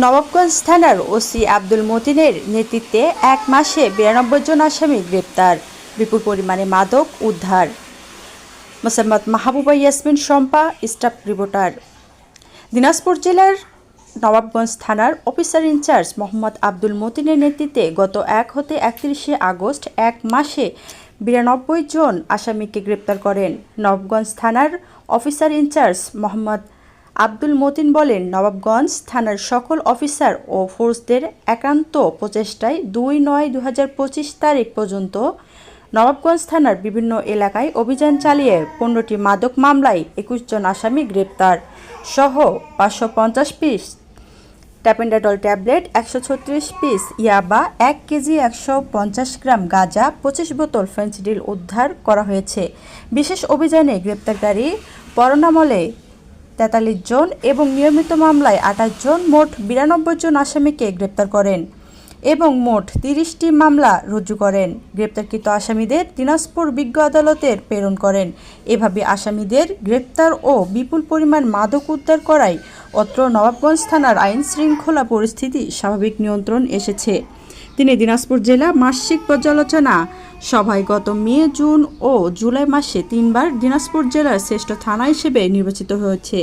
নবাবগঞ্জ থানার ওসি আব্দুল মতিনের নেতৃত্বে এক মাসে বিরানব্বই জন আসামি গ্রেপ্তার। বিপুল পরিমাণে মাদক উদ্ধার। Mosammat Mahbuba Yasmin Shampa, staff reporter. Dinajpur জেলার নবাবগঞ্জ থানার officer in charge Mohammad Abdul মতিনের নেতৃত্বে গত এক হতে একত্রিশে আগস্ট এক মাসে বিরানব্বই জন আসামিকে গ্রেপ্তার করেন। নবাবগঞ্জ থানার officer in charge Mohammad Abdul Matin বলেন, নবাবগঞ্জ থানার সকল অফিসার ও ফোর্সদের একান্ত প্রচেষ্টায় দুই নয় দু তারিখ পর্যন্ত নবাবগঞ্জ থানার বিভিন্ন এলাকায় অভিযান চালিয়ে পনেরোটি মাদক মামলায় একুশ জন আসামি গ্রেপ্তার সহ পাঁচশো পঞ্চাশ পিস ট্যাপেন্ডাডল ট্যাবলেট, একশো ছত্রিশ পিস ইয়াবা, এক কেজি, একশো পঞ্চাশ গ্রাম গাঁজা, পঁচিশ বোতল ফেন্সিডিল উদ্ধার করা হয়েছে। বিশেষ অভিযানে গ্রেপ্তারকারী পরনামলে তেতাল্লিশ জন এবং নিয়মিত মামলায় আঠাশ জন, মোট বিরানব্বই জন আসামিকে গ্রেপ্তার করেন এবং মোট তিরিশটি মামলা রুজু করেন। গ্রেপ্তারকৃত আসামিদের দিনাজপুর বিজ্ঞ আদালতের প্রেরণ করেন। এভাবে আসামিদের গ্রেপ্তার ও বিপুল পরিমাণ মাদক উদ্ধার করায় অত্র নবাবগঞ্জ থানার আইন শৃঙ্খলা পরিস্থিতি স্বাভাবিক নিয়ন্ত্রণ এসেছে। তিনি দিনাজপুর জেলা মাসিক পর্যালোচনা সভায় গত মে, জুন ও জুলাই মাসে তিনবার দিনাজপুর জেলার শ্রেষ্ঠ থানা হিসেবে নির্বাচিত হয়েছে।